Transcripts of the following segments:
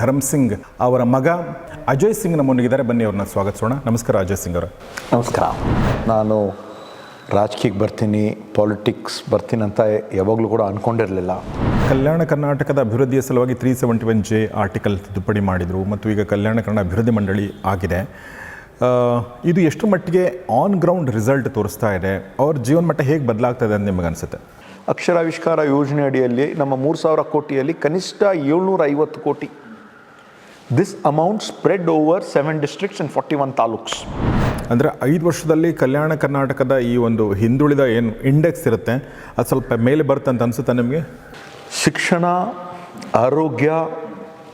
ಧರ್ಮ್ ಸಿಂಗ್ ಅವರ ಮಗ ಅಜಯ್ ಸಿಂಗ್ ನಮ್ಮೊಂದಿಗಿದ್ದಾರೆ ಬನ್ನಿ ಅವ್ರನ್ನ ಸ್ವಾಗತಿಸೋಣ ನಮಸ್ಕಾರ ಅಜಯ್ ಸಿಂಗ್ ಅವರ. ನಮಸ್ಕಾರ. ನಾನು ರಾಜಕೀಯಕ್ಕೆ ಬರ್ತೀನಿ ಪಾಲಿಟಿಕ್ಸ್ ಬರ್ತೀನಿ ಅಂತ ಯಾವಾಗಲೂ ಕೂಡ ಅಂದ್ಕೊಂಡಿರಲಿಲ್ಲ ಕಲ್ಯಾಣ ಕರ್ನಾಟಕದ ಅಭಿವೃದ್ಧಿಯ ಸಲುವಾಗಿ three seventy one J article ತಿದ್ದುಪಡಿ ಮಾಡಿದರು ಮತ್ತು ಈಗ ಕಲ್ಯಾಣ ಕನ್ನಡ ಅಭಿವೃದ್ಧಿ ಮಂಡಳಿ ಆಗಿದೆ. ಇದು ಎಷ್ಟು ಮಟ್ಟಿಗೆ ಆನ್ ಗ್ರೌಂಡ್ ರಿಸಲ್ಟ್ ತೋರಿಸ್ತಾ ಇದೆ? ಅವ್ರ ಜೀವನ ಮಟ್ಟ ಹೇಗೆ ಬದಲಾಗ್ತದೆ ಇದೆ ಅಂತ ನಿಮಗೆ ಅನಿಸುತ್ತೆ? ಅಕ್ಷರಾವಿಷ್ಕಾರ ಯೋಜನೆ ಅಡಿಯಲ್ಲಿ ನಮ್ಮ ಮೂರು ಸಾವಿರ ಕೋಟಿಯಲ್ಲಿ ಕನಿಷ್ಠ ಏಳ್ನೂರ ಐವತ್ತು ಕೋಟಿ this amount spread over seven districts and forty one taluks ಅಂದರೆ ಐದು ವರ್ಷದಲ್ಲಿ ಕಲ್ಯಾಣ ಕರ್ನಾಟಕದ ಈ ಒಂದು ಹಿಂದುಳಿದ ಏನು ಇಂಡೆಕ್ಸ್ ಇರುತ್ತೆ ಅದು ಸ್ವಲ್ಪ ಮೇಲೆ ಬರುತ್ತೆ ಅಂತ ಅನಿಸುತ್ತೆ ನಿಮಗೆ? ಶಿಕ್ಷಣ ಆರೋಗ್ಯ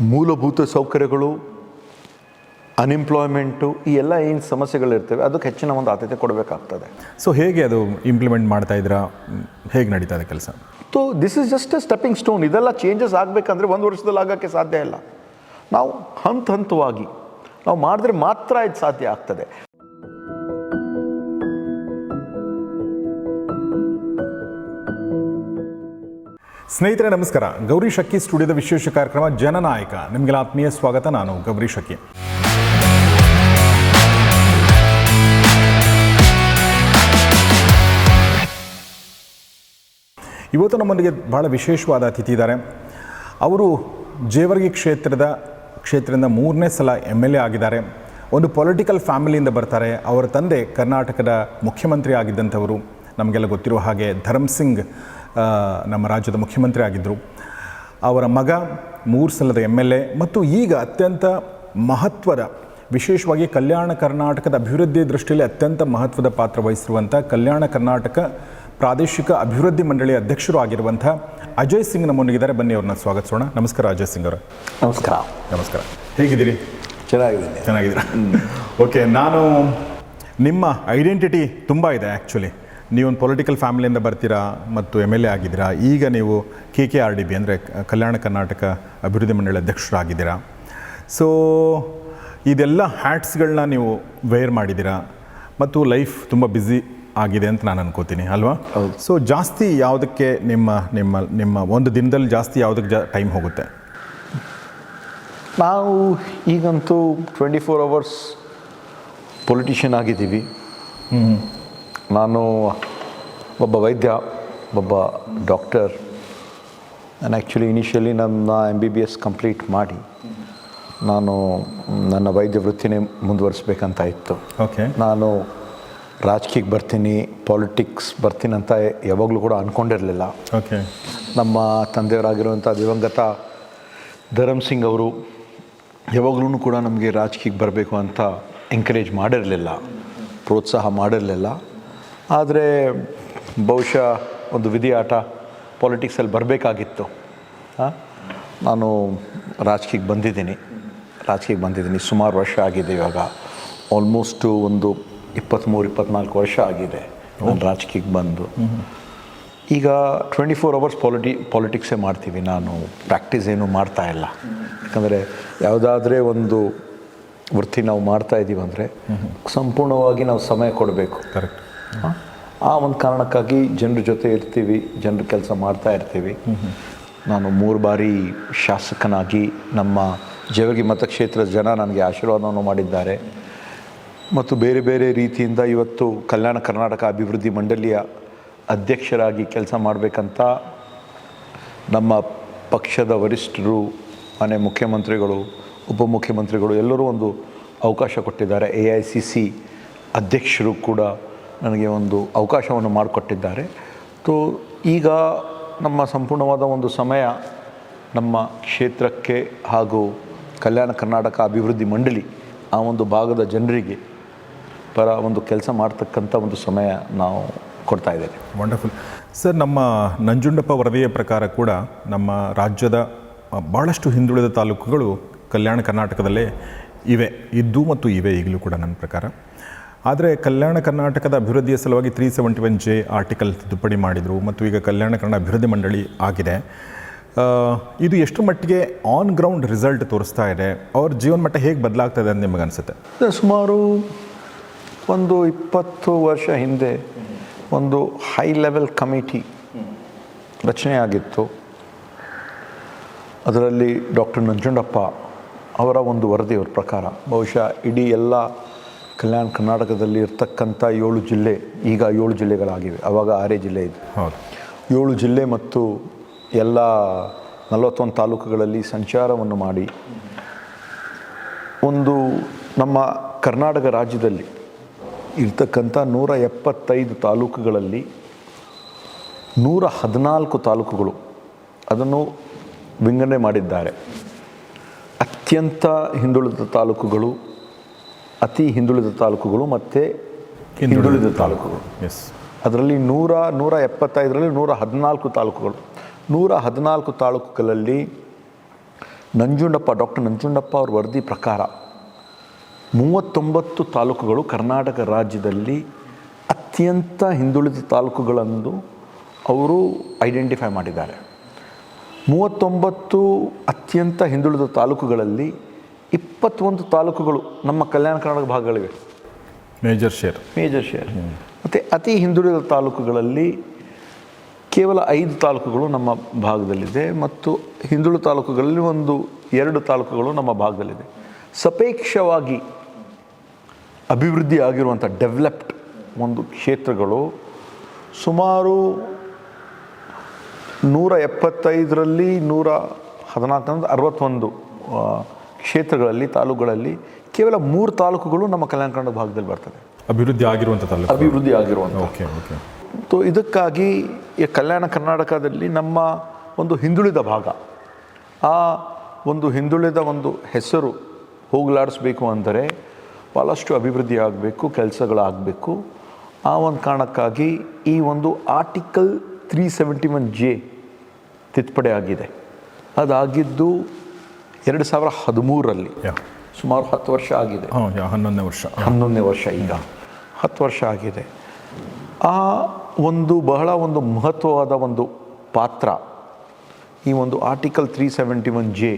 ಮೂಲಭೂತ ಸೌಕರ್ಯಗಳು ಅನ್ಎಂಪ್ಲಾಯ್ಮೆಂಟು ಈ ಎಲ್ಲ ಏನು ಸಮಸ್ಯೆಗಳಿರ್ತವೆ ಅದಕ್ಕೆ ಹೆಚ್ಚಿನ ಒಂದು ಆದ್ಯತೆ ಕೊಡಬೇಕಾಗ್ತದೆ. ಸೊ ಹೇಗೆ ಅದು ಇಂಪ್ಲಿಮೆಂಟ್ ಮಾಡ್ತಾ ಇದ್ದೀರಾ? ಹೇಗೆ ನಡೀತಾ ಇದೆ ಕೆಲಸ? So this is just a stepping stone ಇದೆಲ್ಲ ಚೇಂಜಸ್ ಆಗಬೇಕಂದ್ರೆ ಒಂದು ವರ್ಷದಲ್ಲಿ ಆಗೋಕ್ಕೆ ಸಾಧ್ಯ ಇಲ್ಲ. ನಾವು ಹಂತ ಹಂತವಾಗಿ ನಾವು ಮಾಡಿದ್ರೆ ಮಾತ್ರ ಇದು ಸಾಧ್ಯ ಆಗ್ತದೆ. ಸ್ನೇಹಿತರೆ, ನಮಸ್ಕಾರ. ಗೌರಿ ಶಕ್ಕಿ ಸ್ಟುಡಿಯೋದ ವಿಶೇಷ ಕಾರ್ಯಕ್ರಮ ಜನನಾಯಕ. ನಿಮಗೆಲ್ಲ ಆತ್ಮೀಯ ಸ್ವಾಗತ. ನಾನು ಗೌರಿ ಶಕ್ಕಿ ಇವತ್ತು ನಮ್ಮೊಂದಿಗೆ ಬಹಳ ವಿಶೇಷವಾದ ಅತಿಥಿ ಇದ್ದಾರೆ. ಅವರು ಜೇವರ್ಗಿ ಕ್ಷೇತ್ರದ ಕ್ಷೇತ್ರದಿಂದ ಮೂರನೇ ಸಲ ಎಂ ಎಲ್ ಎ ಆಗಿದ್ದಾರೆ. ಒಂದು ಪೊಲಿಟಿಕಲ್ ಫ್ಯಾಮಿಲಿಯಿಂದ ಬರ್ತಾರೆ. ಅವರ ತಂದೆ ಕರ್ನಾಟಕದ ಮುಖ್ಯಮಂತ್ರಿ ಆಗಿದ್ದಂಥವರು. ನಮಗೆಲ್ಲ ಗೊತ್ತಿರುವ ಹಾಗೆ ಧರ್ಮ್ ಸಿಂಗ್ ನಮ್ಮ ರಾಜ್ಯದ ಮುಖ್ಯಮಂತ್ರಿ ಆಗಿದ್ದರು ಅವರ ಮಗ ಮೂರು ಸಲದ ಎಂ ಎಲ್ ಎ ಮತ್ತು ಈಗ ಅತ್ಯಂತ ಮಹತ್ವದ, ವಿಶೇಷವಾಗಿ ಕಲ್ಯಾಣ ಕರ್ನಾಟಕದ ಅಭಿವೃದ್ಧಿ ದೃಷ್ಟಿಯಲ್ಲಿ ಅತ್ಯಂತ ಮಹತ್ವದ ಪಾತ್ರ ವಹಿಸಿರುವಂಥ ಕಲ್ಯಾಣ ಕರ್ನಾಟಕ ಪ್ರಾದೇಶಿಕ ಅಭಿವೃದ್ಧಿ ಮಂಡಳಿ ಅಧ್ಯಕ್ಷರು ಆಗಿರುವಂಥ ಅಜಯ್ ಸಿಂಗ್ ನಮ್ಮೊಂದಿಗಿದ್ದಾರೆ ಬನ್ನಿ ಅವ್ರನ್ನ ಸ್ವಾಗತಿಸೋಣ. ನಮಸ್ಕಾರ ಅಜಯ್ ಸಿಂಗ್ ಅವರ. ನಮಸ್ಕಾರ. ನಮಸ್ಕಾರ. ಹೇಗಿದ್ದೀರಿ? ಚೆನ್ನಾಗಿದ್ದೀನಿ. ಚೆನ್ನಾಗಿದ್ದೀರಾ? ಓಕೆ ನಾನು ನಿಮ್ಮ ಐಡೆಂಟಿಟಿ ತುಂಬ ಇದೆ ಆ್ಯಕ್ಚುಲಿ ನೀವೊಂದು ಪೊಲಿಟಿಕಲ್ ಫ್ಯಾಮಿಲಿಯಿಂದ ಬರ್ತೀರಾ ಮತ್ತು ಎಂ ಎಲ್ ಎ ಆಗಿದ್ದೀರಾ? ಈಗ ನೀವು K K R D B ಅಂದರೆ ಕಲ್ಯಾಣ ಕರ್ನಾಟಕ ಅಭಿವೃದ್ಧಿ ಮಂಡಳಿ ಅಧ್ಯಕ್ಷರಾಗಿದ್ದೀರಾ? ಸೊ ಇದೆಲ್ಲ ಹ್ಯಾಟ್ಸ್ಗಳನ್ನ ನೀವು ವೇರ್ ಮಾಡಿದ್ದೀರಾ? ಮತ್ತು ಲೈಫ್ ತುಂಬ ಬ್ಯುಸಿ ಆಗಿದೆ ಅಂತ ನಾನು ಅನ್ಕೋತೀನಿ ಅಲ್ವಾ? ಹೌದು. ಸೊ ಜಾಸ್ತಿ ಯಾವುದಕ್ಕೆ ನಿಮ್ಮ ನಿಮ್ಮ ನಿಮ್ಮ ಒಂದು ದಿನದಲ್ಲಿ ಜಾಸ್ತಿ ಯಾವುದಕ್ಕೆ ಜಾ ಟೈಮ್ ಹೋಗುತ್ತೆ? ನಾವು ಈಗಂತೂ ಟ್ವೆಂಟಿ ಫೋರ್ ಅವರ್ಸ್ ಪೊಲಿಟಿಷಿಯನ್ ಆಗಿದ್ದೀವಿ ನಾನು ಒಬ್ಬ ವೈದ್ಯ ಒಬ್ಬ ಡಾಕ್ಟರ್ ನಾನು ಆ್ಯಕ್ಚುಲಿ ಇನಿಷಿಯಲಿ ನನ್ನ M B B S complete ಮಾಡಿ ನಾನು ನನ್ನ ವೈದ್ಯ ವೃತ್ತಿನೇ ಮುಂದುವರಿಸ್ಬೇಕಂತ ಇತ್ತು. ಓಕೆ ನಾನು ರಾಜಕೀಯಕ್ಕೆ ಬರ್ತೀನಿ ಪಾಲಿಟಿಕ್ಸ್ ಬರ್ತೀನಿ ಅಂತ ಯಾವಾಗಲೂ ಕೂಡ ಅಂದ್ಕೊಂಡಿರಲಿಲ್ಲ ಓಕೆ ನಮ್ಮ ತಂದೆಯವರಾಗಿರುವಂಥ ದಿವಂಗತ ಧರಮ್ ಸಿಂಗ್ ಅವರು ಯಾವಾಗಲೂ ಕೂಡ ನಮಗೆ ರಾಜಕೀಯಕ್ಕೆ ಬರಬೇಕು ಅಂತ ಎಂಕರೇಜ್ ಮಾಡಿರಲಿಲ್ಲ ಪ್ರೋತ್ಸಾಹ ಮಾಡಿರಲಿಲ್ಲ. ಆದರೆ ಬಹುಶಃ ಒಂದು ವಿಧಿ ಆಟ ಪಾಲಿಟಿಕ್ಸಲ್ಲಿ ಬರಬೇಕಾಗಿತ್ತು. ನಾನು ರಾಜಕೀಯಕ್ಕೆ ಬಂದಿದ್ದೀನಿ ರಾಜಕೀಯಕ್ಕೆ ಬಂದಿದ್ದೀನಿ ಸುಮಾರು ವರ್ಷ ಆಗಿದೆ ಇವಾಗ ಆಲ್ಮೋಸ್ಟು ಒಂದು ಇಪ್ಪತ್ತ್ಮೂರು ಇಪ್ಪತ್ತ್ನಾಲ್ಕು ವರ್ಷ ಆಗಿದೆ ನಾನು ರಾಜಕೀಯಕ್ಕೆ ಬಂದು. ಈಗ ಟ್ವೆಂಟಿ ಫೋರ್ ಅವರ್ಸ್ ಪಾಲಿಟಿ ಪಾಲಿಟಿಕ್ಸೇ ಮಾಡ್ತೀವಿ. ನಾನು ಪ್ರಾಕ್ಟೀಸ್ ಏನು ಮಾಡ್ತಾ ಇಲ್ಲ. ಯಾಕಂದರೆ ಯಾವುದಾದ್ರೆ ಒಂದು ವೃತ್ತಿ ನಾವು ಮಾಡ್ತಾ ಇದ್ದೀವಿ ಅಂದರೆ ಸಂಪೂರ್ಣವಾಗಿ ನಾವು ಸಮಯ ಕೊಡಬೇಕು. ಕರೆಕ್ಟ್ ಆ ಒಂದು ಕಾರಣಕ್ಕಾಗಿ ಜನರ ಜೊತೆ ಇರ್ತೀವಿ ಜನರ ಕೆಲಸ ಮಾಡ್ತಾ ಇರ್ತೀವಿ. ನಾನು ಮೂರು ಬಾರಿ ಶಾಸಕನಾಗಿ ನಮ್ಮ ಜವಗಿ ಮತಕ್ಷೇತ್ರದ ಜನ ನನಗೆ ಆಶೀರ್ವಾದವನ್ನು ಮಾಡಿದ್ದಾರೆ. ಮತ್ತು ಬೇರೆ ಬೇರೆ ರೀತಿಯಿಂದ ಇವತ್ತು ಕಲ್ಯಾಣ ಕರ್ನಾಟಕ ಅಭಿವೃದ್ಧಿ ಮಂಡಳಿಯ ಅಧ್ಯಕ್ಷರಾಗಿ ಕೆಲಸ ಮಾಡಬೇಕಂತ ನಮ್ಮ ಪಕ್ಷದ ವರಿಷ್ಠರು, ಮನೆ ಮುಖ್ಯಮಂತ್ರಿಗಳು, ಉಪಮುಖ್ಯಮಂತ್ರಿಗಳು ಎಲ್ಲರೂ ಒಂದು ಅವಕಾಶ ಕೊಟ್ಟಿದ್ದಾರೆ. ಎ ಐ ಸಿ ಸಿ ಅಧ್ಯಕ್ಷರು ಕೂಡ ನನಗೆ ಒಂದು ಅವಕಾಶವನ್ನು ಮಾಡಿಕೊಟ್ಟಿದ್ದಾರೆ. ಸೊ ಈಗ ನಮ್ಮ ಸಂಪೂರ್ಣವಾದ ಒಂದು ಸಮಯ ನಮ್ಮ ಕ್ಷೇತ್ರಕ್ಕೆ ಹಾಗೂ ಕಲ್ಯಾಣ ಕರ್ನಾಟಕ ಅಭಿವೃದ್ಧಿ ಮಂಡಳಿ ಆ ಒಂದು ಭಾಗದ ಜನರಿಗೆ ಪರ ಒಂದು ಕೆಲಸ ಮಾಡ್ತಕ್ಕಂಥ ಒಂದು ಸಮಯ ನಾವು ಕೊಡ್ತಾ ಇದ್ದೇವೆ. ವಂಡರ್ಫುಲ್ ಸರ್ ನಮ್ಮ ನಂಜುಂಡಪ್ಪ ವರದಿಯ ಪ್ರಕಾರ ಕೂಡ ನಮ್ಮ ರಾಜ್ಯದ ಭಾಳಷ್ಟು ಹಿಂದುಳಿದ ತಾಲೂಕುಗಳು ಕಲ್ಯಾಣ ಕರ್ನಾಟಕದಲ್ಲೇ ಇವೆ. ಇದ್ದು ಮತ್ತು ಇವೆ ಈಗಲೂ ಕೂಡ ನನ್ನ ಪ್ರಕಾರ. ಆದರೆ ಕಲ್ಯಾಣ ಕರ್ನಾಟಕದ ಅಭಿವೃದ್ಧಿಯ ಸಲುವಾಗಿ three seventy one J article ತಿದ್ದುಪಡಿ ಮಾಡಿದರು ಮತ್ತು ಈಗ ಕಲ್ಯಾಣ ಕನ್ನಡ ಅಭಿವೃದ್ಧಿ ಮಂಡಳಿ ಆಗಿದೆ. ಇದು ಎಷ್ಟು ಮಟ್ಟಿಗೆ ಆನ್ ಗ್ರೌಂಡ್ ರಿಸಲ್ಟ್ ತೋರಿಸ್ತಾ ಇದೆ? ಅವ್ರ ಜೀವನ ಮಟ್ಟ ಹೇಗೆ ಬದಲಾಗ್ತಾ ಇದೆ ಅಂತ ನಿಮಗೆ ಅನಿಸುತ್ತೆ? ಸುಮಾರು ಒಂದು ಇಪ್ಪತ್ತು ವರ್ಷ ಹಿಂದೆ ಒಂದು ಹೈ ಲೆವೆಲ್ ಕಮಿಟಿ ರಚನೆಯಾಗಿತ್ತು ಅದರಲ್ಲಿ ಡಾಕ್ಟರ್ ನಂಜುಂಡಪ್ಪ ಅವರ ಒಂದು ವರದಿಯವರ ಪ್ರಕಾರ ಬಹುಶಃ ಇಡೀ ಎಲ್ಲ ಕಲ್ಯಾಣ ಕರ್ನಾಟಕದಲ್ಲಿ ಇರ್ತಕ್ಕಂಥ ಏಳು ಜಿಲ್ಲೆ ಈಗ ಏಳು ಜಿಲ್ಲೆಗಳಾಗಿವೆ ಆವಾಗ ಆರೇ ಜಿಲ್ಲೆ ಇದೆ ಏಳು ಜಿಲ್ಲೆ ಮತ್ತು ಎಲ್ಲ ನಲವತ್ತೊಂದು ತಾಲೂಕುಗಳಲ್ಲಿ ಸಂಚಾರವನ್ನು ಮಾಡಿ ಒಂದು ನಮ್ಮ ಕರ್ನಾಟಕ ರಾಜ್ಯದಲ್ಲಿ ಇರ್ತಕ್ಕಂಥ ನೂರ ಎಪ್ಪತ್ತೈದು ತಾಲೂಕುಗಳಲ್ಲಿ ನೂರ ಹದಿನಾಲ್ಕು ತಾಲೂಕುಗಳು ಅದನ್ನು ವಿಂಗಡಣೆ ಮಾಡಿದ್ದಾರೆ. ಅತ್ಯಂತ ಹಿಂದುಳಿದ ತಾಲೂಕುಗಳು ಅತಿ ಹಿಂದುಳಿದ ತಾಲೂಕುಗಳು ಮತ್ತು ಹಿಂದುಳಿದ ತಾಲೂಕುಗಳು. ಎಸ್ ಅದರಲ್ಲಿ ನೂರ ನೂರ ಎಪ್ಪತ್ತೈದರಲ್ಲಿ ನೂರ ಹದಿನಾಲ್ಕು ತಾಲೂಕುಗಳು. ನೂರ ಹದಿನಾಲ್ಕು ತಾಲೂಕುಗಳಲ್ಲಿ ನಂಜುಂಡಪ್ಪ ಡಾಕ್ಟರ್ ನಂಜುಂಡಪ್ಪ ಅವ್ರ ವರದಿ ಪ್ರಕಾರ ಮೂವತ್ತೊಂಬತ್ತು ತಾಲೂಕುಗಳು ಕರ್ನಾಟಕ ರಾಜ್ಯದಲ್ಲಿ ಅತ್ಯಂತ ಹಿಂದುಳಿದ ತಾಲೂಕುಗಳಂದು ಅವರು ಐಡೆಂಟಿಫೈ ಮಾಡಿದ್ದಾರೆ. ಮೂವತ್ತೊಂಬತ್ತು ಅತ್ಯಂತ ಹಿಂದುಳಿದ ತಾಲೂಕುಗಳಲ್ಲಿ ಇಪ್ಪತ್ತೊಂದು ತಾಲೂಕುಗಳು ನಮ್ಮ ಕಲ್ಯಾಣ ಕರ್ನಾಟಕ ಭಾಗಗಳಿವೆ. Major share. Major share. ಮತ್ತು ಅತಿ ಹಿಂದುಳಿದ ತಾಲೂಕುಗಳಲ್ಲಿ ಕೇವಲ ಐದು ತಾಲೂಕುಗಳು ನಮ್ಮ ಭಾಗದಲ್ಲಿದೆ ಮತ್ತು ಹಿಂದುಳಿದ ತಾಲೂಕುಗಳಲ್ಲಿ ಒಂದು ಎರಡು ತಾಲೂಕುಗಳು ನಮ್ಮ ಭಾಗದಲ್ಲಿದೆ. ಸಾಪೇಕ್ಷವಾಗಿ ಅಭಿವೃದ್ಧಿ ಆಗಿರುವಂಥ ಡೆವಲಪ್ಡ್ ಒಂದು ಕ್ಷೇತ್ರಗಳು ಸುಮಾರು ನೂರ ಎಪ್ಪತ್ತೈದರಲ್ಲಿ ನೂರ ಹದಿನಾಲ್ಕರಿಂದ ಅರವತ್ತೊಂದು ಕ್ಷೇತ್ರಗಳಲ್ಲಿ ತಾಲೂಕುಗಳಲ್ಲಿ ಕೇವಲ ಮೂರು ತಾಲೂಕುಗಳು ನಮ್ಮ ಕಲ್ಯಾಣ ಕನ್ನಡ ಭಾಗದಲ್ಲಿ ಬರ್ತದೆ. ಅಭಿವೃದ್ಧಿ ಆಗಿರುವಂಥ ತಾಲೂಕು ಅಭಿವೃದ್ಧಿ ಆಗಿರುವಂಥ. Okay okay. ಸೊ ಇದಕ್ಕಾಗಿ ಈ ಕಲ್ಯಾಣ ಕರ್ನಾಟಕದಲ್ಲಿ ನಮ್ಮ ಒಂದು ಹಿಂದುಳಿದ ಭಾಗ ಆ ಒಂದು ಹಿಂದುಳಿದ ಒಂದು ಹೆಸರು ಹೋಗಲಾಡಿಸ್ಬೇಕು ಅಂದರೆ ಭಾಳಷ್ಟು ಅಭಿವೃದ್ಧಿ ಆಗಬೇಕು ಕೆಲಸಗಳಾಗಬೇಕು. ಆ ಒಂದು ಕಾರಣಕ್ಕಾಗಿ ಈ ಒಂದು article three seventy one J ತಿದ್ದುಪಡಿ ಆಗಿದೆ. ಅದಾಗಿದ್ದು ಎರಡು ಸಾವಿರ ಹದಿಮೂರರಲ್ಲಿ ಸುಮಾರು ಹತ್ತು ವರ್ಷ ಆಗಿದೆ. ಹನ್ನೊಂದನೇ ವರ್ಷ. ಹನ್ನೊಂದನೇ ವರ್ಷ ಈಗ. ಹತ್ತು ವರ್ಷ ಆಗಿದೆ. ಆ ಒಂದು ಬಹಳ ಒಂದು ಮಹತ್ವವಾದ ಒಂದು ಪಾತ್ರ ಈ ಒಂದು article three seventy one J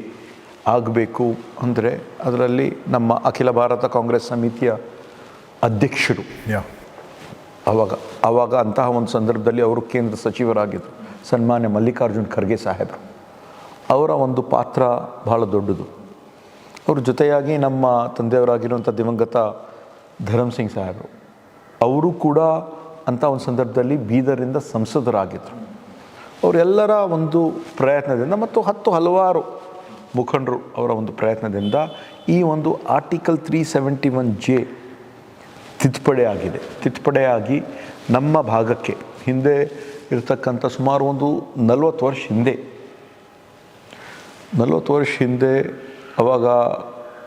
ಆಗಬೇಕು ಅಂದರೆ ಅದರಲ್ಲಿ ನಮ್ಮ ಅಖಿಲ ಭಾರತ ಕಾಂಗ್ರೆಸ್ ಸಮಿತಿಯ ಅಧ್ಯಕ್ಷರು. ಯಾ ಆವಾಗ ಆವಾಗ ಅಂತಹ ಒಂದು ಸಂದರ್ಭದಲ್ಲಿ ಅವರು ಕೇಂದ್ರ ಸಚಿವರಾಗಿದ್ದರು ಸನ್ಮಾನ್ಯ ಮಲ್ಲಿಕಾರ್ಜುನ್ ಖರ್ಗೆ ಸಾಹೇಬರು. ಅವರ ಒಂದು ಪಾತ್ರ ಬಹಳ ದೊಡ್ಡದು. ಅವ್ರ ಜೊತೆಯಾಗಿ ನಮ್ಮ ತಂದೆಯವರಾಗಿರುವಂಥ ದಿವಂಗತ ಧರಮ್ ಸಿಂಗ್ ಸಾಹೇಬರು. ಅವರು ಕೂಡ ಅಂಥ ಒಂದು ಸಂದರ್ಭದಲ್ಲಿ ಬೀದರಿಂದ ಸಂಸದರಾಗಿದ್ದರು ಅವರೆಲ್ಲರ ಒಂದು ಪ್ರಯತ್ನದಿಂದ ಮತ್ತು ಹತ್ತು ಹಲವಾರು ಮುಖಂಡರು ಅವರ ಒಂದು ಪ್ರಯತ್ನದಿಂದ ಈ ಒಂದು article three seventy one J ತಿದ್ದುಪಡಿ ಆಗಿದೆ ನಮ್ಮ ಭಾಗಕ್ಕೆ ಹಿಂದೆ ಇರತಕ್ಕಂಥ ಸುಮಾರು ಒಂದು ನಲವತ್ತು ವರ್ಷ ಹಿಂದೆ, ನಲವತ್ತು ವರ್ಷ ಹಿಂದೆ ಅವಾಗ